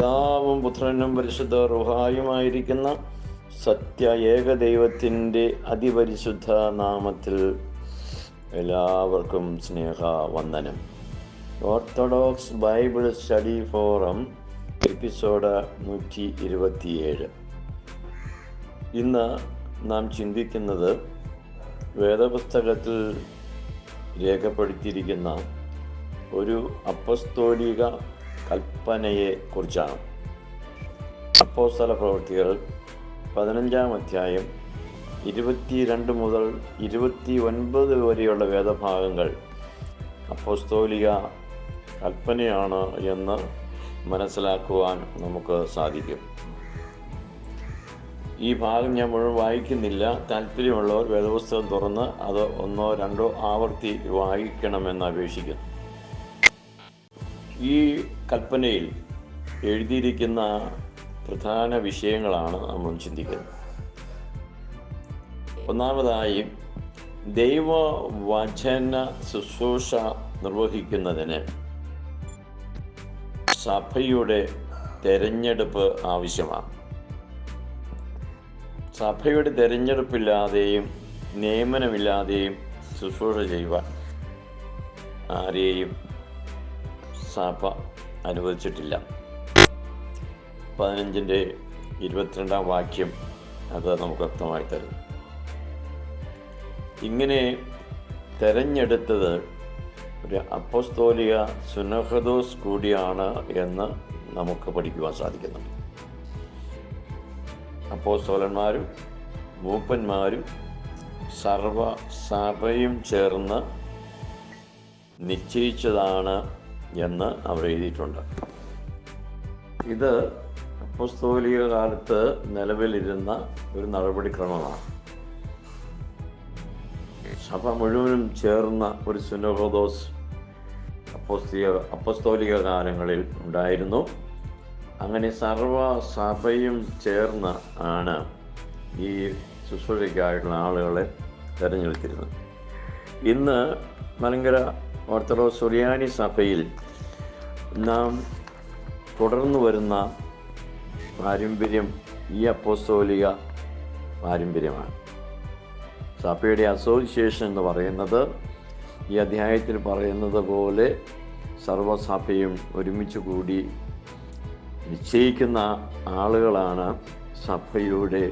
പിതാവും പുത്രനും പരിശുദ്ധ റുഹായുമായിരിക്കുന്ന സത്യ ഏകദൈവത്തിന്റെ അതിപരിശുദ്ധ നാമത്തിൽ എല്ലാവർക്കും സ്നേഹ വന്ദനം Orthodox Bible study forum episode നൂറ്റി ഇരുപത്തിയേഴ് ഇന്ന് നാം ചിന്തിക്കുന്നത് വേദപുസ്തകത്തിൽ രേഖപ്പെടുത്തിയിരിക്കുന്ന ഒരു അപ്പസ്തോലിക കൽപ്പനയെ കുറിച്ചാണ്. അപ്പോസ്തല പ്രവൃത്തികൾ പതിനഞ്ചാം അധ്യായം ഇരുപത്തിരണ്ട് മുതൽ ഇരുപത്തി ഒൻപത് വരെയുള്ള വേദഭാഗങ്ങൾ അപ്പോസ്തോലിക കൽപ്പനയാണ് എന്ന് മനസ്സിലാക്കുവാൻ നമുക്ക് സാധിക്കും. ഈ ഭാഗം ഞാൻ മുഴുവൻ വായിക്കുന്നില്ല. താല്പര്യമുള്ളവർ വേദപുസ്തകം തുറന്ന് അത് ഒന്നോ രണ്ടോ ആവർത്തി വായിക്കണമെന്ന് അപേക്ഷിക്കുന്നു. ഈ കൽപ്പനയിൽ എഴുതിയിരിക്കുന്ന പ്രധാന വിഷയങ്ങളാണ് നമ്മൾ ചിന്തിക്കുന്നത്. ഒന്നാമതായി ദൈവവചന ശുശ്രൂഷ നിർവഹിക്കുന്നതിന് സഭയുടെ തെരഞ്ഞെടുപ്പ് ആവശ്യമാണ്. സഭയുടെ തെരഞ്ഞെടുപ്പില്ലാതെയും നിയമനമില്ലാതെയും ശുശ്രൂഷ ചെയ്യുവാൻ ആരെയും സഭ അനുവദിച്ചിട്ടില്ല. പതിനഞ്ചിന്റെ ഇരുപത്തിരണ്ടാം വാക്യം അത് നമുക്ക് വ്യക്തമായി തരുന്നു. ഇങ്ങനെ തെരഞ്ഞെടുത്തത് ഒരു അപ്പോസ്തോലിക സുനഹദോസ് കൂടിയാണ് എന്ന് നമുക്ക് പഠിക്കുവാൻ സാധിക്കുന്നുണ്ട് അപ്പോസ്തോലന്മാരും മൂപ്പന്മാരും സർവസഭയും ചേർന്ന് നിശ്ചയിച്ചതാണ് എന്ന് അവർ എഴുതിയിട്ടുണ്ട്. ഇത് അപ്പസ്തോലിക കാലത്ത് നിലവിലിരുന്ന ഒരു നടപടിക്രമമാണ്. സഭ മുഴുവനും ചേർന്ന ഒരു സുനഹോദോസ് അപ്പോസ്തീയ അപ്പസ്തോലിക കാലങ്ങളിൽ ഉണ്ടായിരുന്നു. അങ്ങനെ സർവസഭയും ചേർന്ന് ആണ് ഈ ശുശ്രൂഷയ്ക്കായിട്ടുള്ള ആളുകളെ തിരഞ്ഞെടുത്തിരുന്നത്. ഇന്ന് മലങ്കര ഓർത്തഡോക്സ് സുറിയാനി സഭയിൽ നാം തുടർന്നു വരുന്ന പാരമ്പര്യം ഈ അപ്പോസ്തോലിക പാരമ്പര്യമാണ്. സഭയുടെ അസോസിയേഷൻ എന്ന് പറയുന്നത് ഈ അധ്യായത്തിൽ പറയുന്നത് പോലെ സർവസഭയും ഒരുമിച്ച് കൂടി നിശ്ചയിക്കുന്ന ആളുകളാണ് സഭയുടെ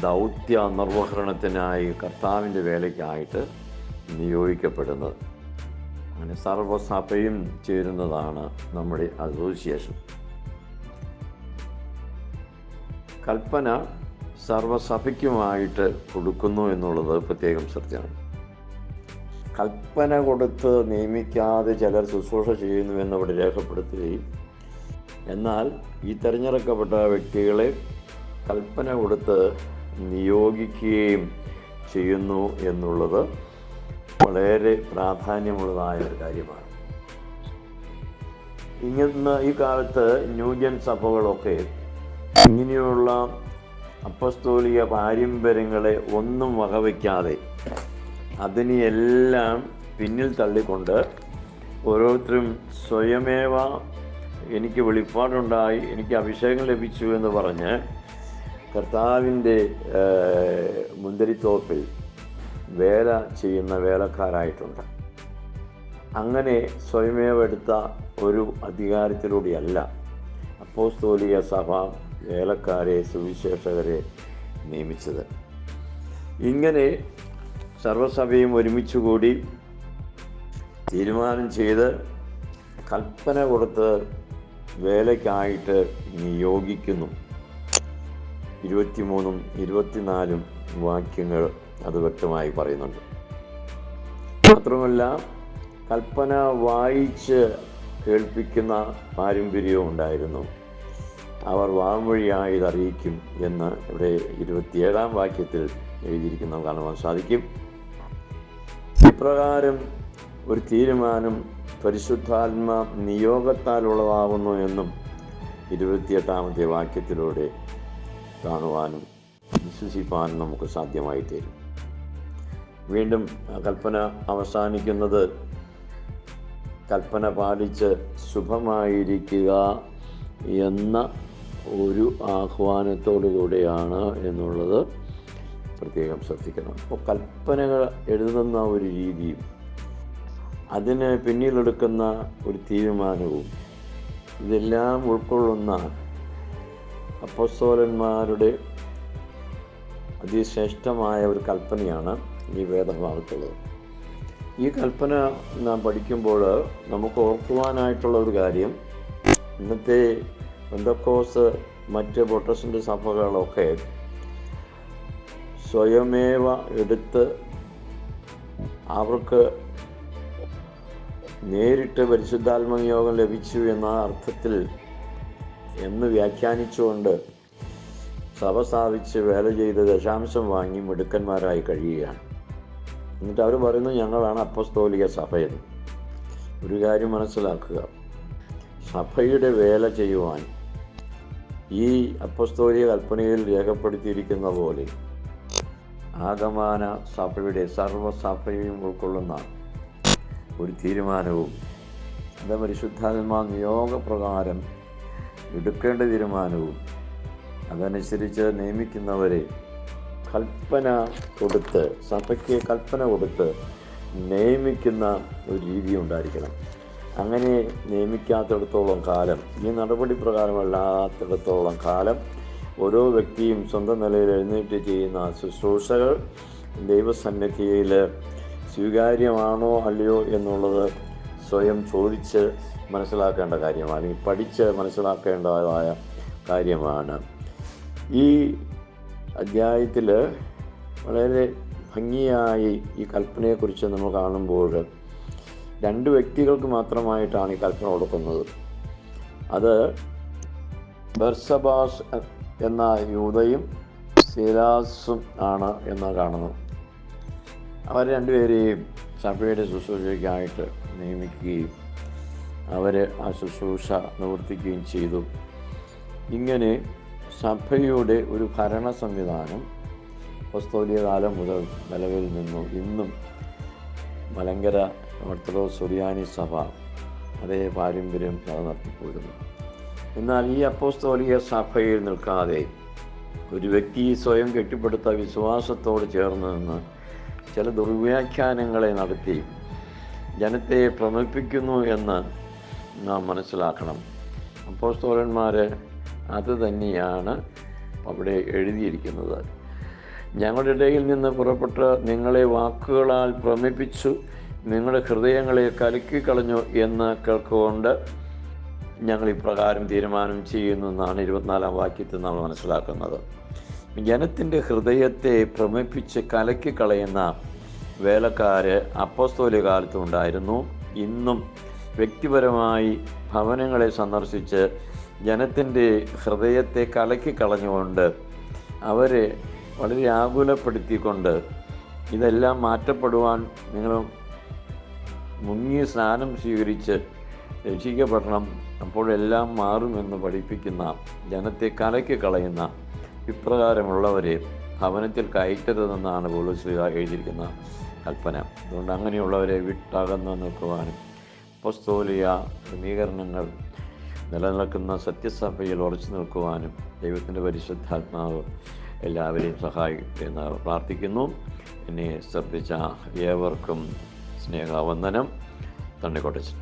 ദൗത്യ നിർവഹണത്തിനായി കർത്താവിന്റെ വേലയ്ക്കായിട്ട് നിയോഗിക്കപ്പെടുന്നത്. അങ്ങനെ സർവസഭയും ചേരുന്നതാണ് നമ്മുടെ അസോസിയേഷൻ. കൽപ്പന സർവസഭയ്ക്കുമായിട്ട് കൊടുക്കുന്നു എന്നുള്ളത് പ്രത്യേകം ശ്രദ്ധയാണ് കൽപ്പന കൊടുത്ത് നിയമിക്കാതെ ചിലർ ശുശ്രൂഷ ചെയ്യുന്നു എന്നവിടെ രേഖപ്പെടുത്തുകയും എന്നാൽ ഈ തിരഞ്ഞെടുക്കപ്പെട്ട വ്യക്തികളെ കൽപ്പന കൊടുത്ത് നിയോഗിക്കുകയും ചെയ്യുന്നു എന്നുള്ളത് വളരെ പ്രാധാന്യമുള്ളതായ ഒരു കാര്യമാണ്. ഇങ്ങനെ ഈ കാലത്ത് ന്യൂജൻ സഭകളൊക്കെ ഇങ്ങനെയുള്ള അപ്പസ്തോലിക പാരമ്പര്യങ്ങളെ ഒന്നും വകവയ്ക്കാതെ അതിനെയെല്ലാം പിന്നിൽ തള്ളിക്കൊണ്ട് ഓരോരുത്തരും സ്വയമേവ എനിക്ക് വെളിപ്പാടുണ്ടായി എനിക്ക് അഭിഷേകം ലഭിച്ചു എന്ന് പറഞ്ഞ് കർത്താവിന്റെ മുന്തിരിത്തോപ്പിൽ വേല ചെയ്യുന്ന വേലക്കാരായിട്ടുണ്ട്. അങ്ങനെ സ്വയമേവ എടുത്ത ഒരു അധികാരത്തിലൂടെയല്ല അപ്പോസ്തോലിക സഭ വേലക്കാരെ സുവിശേഷകരെ നിയമിച്ചത്. ഇങ്ങനെ സർവസഭയും ഒരുമിച്ച് കൂടി തീരുമാനം ചെയ്ത് കൽപ്പന കൊടുത്ത് വേലയ്ക്കായിട്ട് നിയോഗിക്കുന്നു. ഇരുപത്തിമൂന്നും ഇരുപത്തിനാലും വാക്യങ്ങൾ അത് വ്യക്തമായി പറയുന്നുണ്ട്. മാത്രമല്ല കൽപ്പന വായിച്ച് കേൾപ്പിക്കുന്ന പാരമ്പര്യവും ഉണ്ടായിരുന്നു. അവർ വാമൊഴിയായി ഇതറിയിക്കും അറിയിക്കും എന്ന് ഇവിടെ ഇരുപത്തിയേഴാം വാക്യത്തിൽ എഴുതിയിരിക്കുന്ന കാണുവാൻ സാധിക്കും. ഇപ്രകാരം ഒരു തീരുമാനം പരിശുദ്ധാത്മ ഉളവാകുന്നു എന്നും ഇരുപത്തിയെട്ടാമത്തെ വാക്യത്തിലൂടെ കാണുവാനും വിശ്വസിപ്പാനും നമുക്ക് സാധ്യമായി തീരും വീണ്ടും കൽപ്പന അവസാനിക്കുന്നത്. കൽപ്പന പാലിച്ച് ശുഭമായിരിക്കുക എന്ന ഒരു ആഹ്വാനത്തോടു കൂടെയാണ് എന്നുള്ളത് പ്രത്യേകം ശ്രദ്ധിക്കണം. അപ്പോൾ കൽപ്പനകൾ എഴുതുന്ന ഒരു രീതിയും അതിന് പിന്നിലെടുക്കുന്ന ഒരു തീരുമാനവും ഇതെല്ലാം ഉൾക്കൊള്ളുന്ന അപ്പസോലന്മാരുടെ അതിശ്രേഷ്ഠമായ ഒരു കൽപ്പനയാണ് ഈ ഈ കൽപ്പന നാം പഠിക്കുമ്പോൾ നമുക്ക് ഓർക്കുവാനായിട്ടുള്ള ഒരു കാര്യം. ഇന്നത്തെ ബന്ധക്കോസ് മറ്റ് പ്രൊട്ടസ്റ്റന്റ് സഭകളൊക്കെ സ്വയമേവ എടുത്ത് അവർക്ക് നേരിട്ട് പരിശുദ്ധാത്മനിയോഗം ലഭിച്ചു എന്ന അർത്ഥത്തിൽ എന്ന് വ്യാഖ്യാനിച്ചുകൊണ്ട് സഭ സ്ഥാപിച്ച് വേല ചെയ്ത് ദശാംശം വാങ്ങി മിടുക്കന്മാരായി കഴിയുകയാണ്. എന്നിട്ട് അവർ പറയുന്നു ഞങ്ങളാണ് അപ്പസ്തോലിക സഭയെന്ന് ഒരു കാര്യം മനസ്സിലാക്കുക. സഭയുടെ വേല ചെയ്യുവാൻ ഈ അപ്പസ്തോലിക കൽപ്പനയിൽ രേഖപ്പെടുത്തിയിരിക്കുന്ന പോലെ ആഗമാന സഭയുടെ സർവസഭയും ഉൾക്കൊള്ളുന്ന ഒരു തീരുമാനവും എന്താ പരിശുദ്ധാത്മാ നിയോഗപ്രകാരം എടുക്കേണ്ട തീരുമാനവും അതനുസരിച്ച് നിയമിക്കുന്നവരെ കൽപ്പന കൊടുത്ത് സഭയ്ക്ക് കൽപ്പന കൊടുത്ത് നിയമിക്കുന്ന ഒരു രീതി ഉണ്ടായിരിക്കണം. അങ്ങനെ നിയമിക്കാത്തിടത്തോളം കാലം ഈ നടപടി പ്രകാരമല്ലാത്തിടത്തോളം കാലം ഓരോ വ്യക്തിയും സ്വന്തം നിലയിൽ എഴുന്നേറ്റ് ചെയ്യുന്ന ശുശ്രൂഷകൾ ദൈവസന്നിധിയിൽ സ്വീകാര്യമാണോ അല്ലയോ എന്നുള്ളത് സ്വയം ചോദിച്ച് മനസ്സിലാക്കേണ്ട കാര്യമാണ്. അല്ലെങ്കിൽ പഠിച്ച് മനസ്സിലാക്കേണ്ടതായ കാര്യമാണ്. ഈ അധ്യായത്തിൽ വളരെ ഭംഗിയായി ഈ കൽപ്പനയെക്കുറിച്ച് നമ്മൾ കാണുമ്പോൾ രണ്ട് വ്യക്തികൾക്ക് മാത്രമായിട്ടാണ് ഈ കൽപ്പന കൊടുക്കുന്നത്. അത് ബർസബാസ് എന്ന യൂതയും സിലാസും ആണ് എന്ന് കാണുന്നു. അവർ രണ്ടുപേരെയും സഭയുടെ ശുശ്രൂഷയ്ക്കായിട്ട് നിയമിക്കുകയും അവർ ആ ശുശ്രൂഷ നിവർത്തിക്കുകയും ചെയ്തു. ഇങ്ങനെ സഭയുടെ ഒരു ഭരണ സംവിധാനം പുസ്തോലിയ കാലം മുതൽ നിലവിൽ നിന്നു ഇന്നും മലങ്കര ഓർത്തഡോക്സ് സുറിയാനി സഭ അതേ പാരമ്പര്യം നിലനിർത്തിപ്പോരുന്നു. എന്നാൽ ഈ അപ്പോസ്തോലിക സഭയിൽ നിൽക്കാതെ ഒരു വ്യക്തി സ്വയം കെട്ടിപ്പടുത്ത വിശ്വാസത്തോട് ചേർന്ന് നിന്ന് ചില ദുർവ്യാഖ്യാനങ്ങളെ നടത്തി ജനത്തെ ഭ്രമിപ്പിക്കുന്നു എന്ന് നാം മനസ്സിലാക്കണം. അപ്പോസ്തോലന്മാർ അത് തന്നെയാണ് അവിടെ എഴുതിയിരിക്കുന്നത്. ഞങ്ങളുടെ ഇടയിൽ നിന്ന് പുറപ്പെട്ട നിങ്ങളെ വാക്കുകളാൽ ഭ്രമിപ്പിച്ചു നിങ്ങളുടെ ഹൃദയങ്ങളെ കലക്കിക്കളഞ്ഞു എന്ന് കേൾക്കുകൊണ്ട് ഞങ്ങൾ ഇപ്രകാരം തീരുമാനം ചെയ്യുന്നു എന്നാണ് ഇരുപത്തിനാലാം വാക്യത്തിൽ നമ്മൾ മനസ്സിലാക്കുന്നത്. ജനത്തിന്റെ ഹൃദയത്തെ ഭ്രമിപ്പിച്ച് കലക്കിക്കളയുന്ന വേലക്കാര് അപ്പസ്തോലി കാലത്തുണ്ടായിരുന്നു. ഇന്നും വ്യക്തിപരമായി ഭവനങ്ങളെ സന്ദർശിച്ച് ജനത്തിന്റെ ഹൃദയത്തെ കലക്കി കളഞ്ഞുകൊണ്ട് അവരെ വളരെ ആകുലപ്പെടുത്തിക്കൊണ്ട് ഇതെല്ലാം മാറ്റപ്പെടുവാൻ നിങ്ങൾ മുങ്ങി സ്നാനം സ്വീകരിച്ച് രക്ഷിക്കപ്പെടണം. അപ്പോഴെല്ലാം മാറുമെന്ന് പഠിപ്പിക്കുന്ന ജനത്തെ കലക്കി കളയുന്ന ഇപ്രകാരമുള്ളവരെ ഭവനത്തിൽ കയറ്റരുതെന്നാണ് പോലീസ് എഴുതിയിരിക്കുന്ന കൽപ്പന. അതുകൊണ്ട് അങ്ങനെയുള്ളവരെ വിട്ടകന്ന് നിൽക്കുവാനും പൊസ്തോലിയ ക്രമീകരണങ്ങൾ നിലനിൽക്കുന്ന സത്യസഭയിൽ ഉറച്ചു നിൽക്കുവാനും ദൈവത്തിന്റെ പരിശുദ്ധാത്മാവ് എല്ലാവരെയും സഹായിക്കട്ടെ എന്ന് പ്രാർത്ഥിക്കുന്നു. എന്നെ ശ്രദ്ധിച്ച ഏവർക്കും സ്നേഹവന്ദനം. തണ്ണിക്കോട്ടച്ചൻ.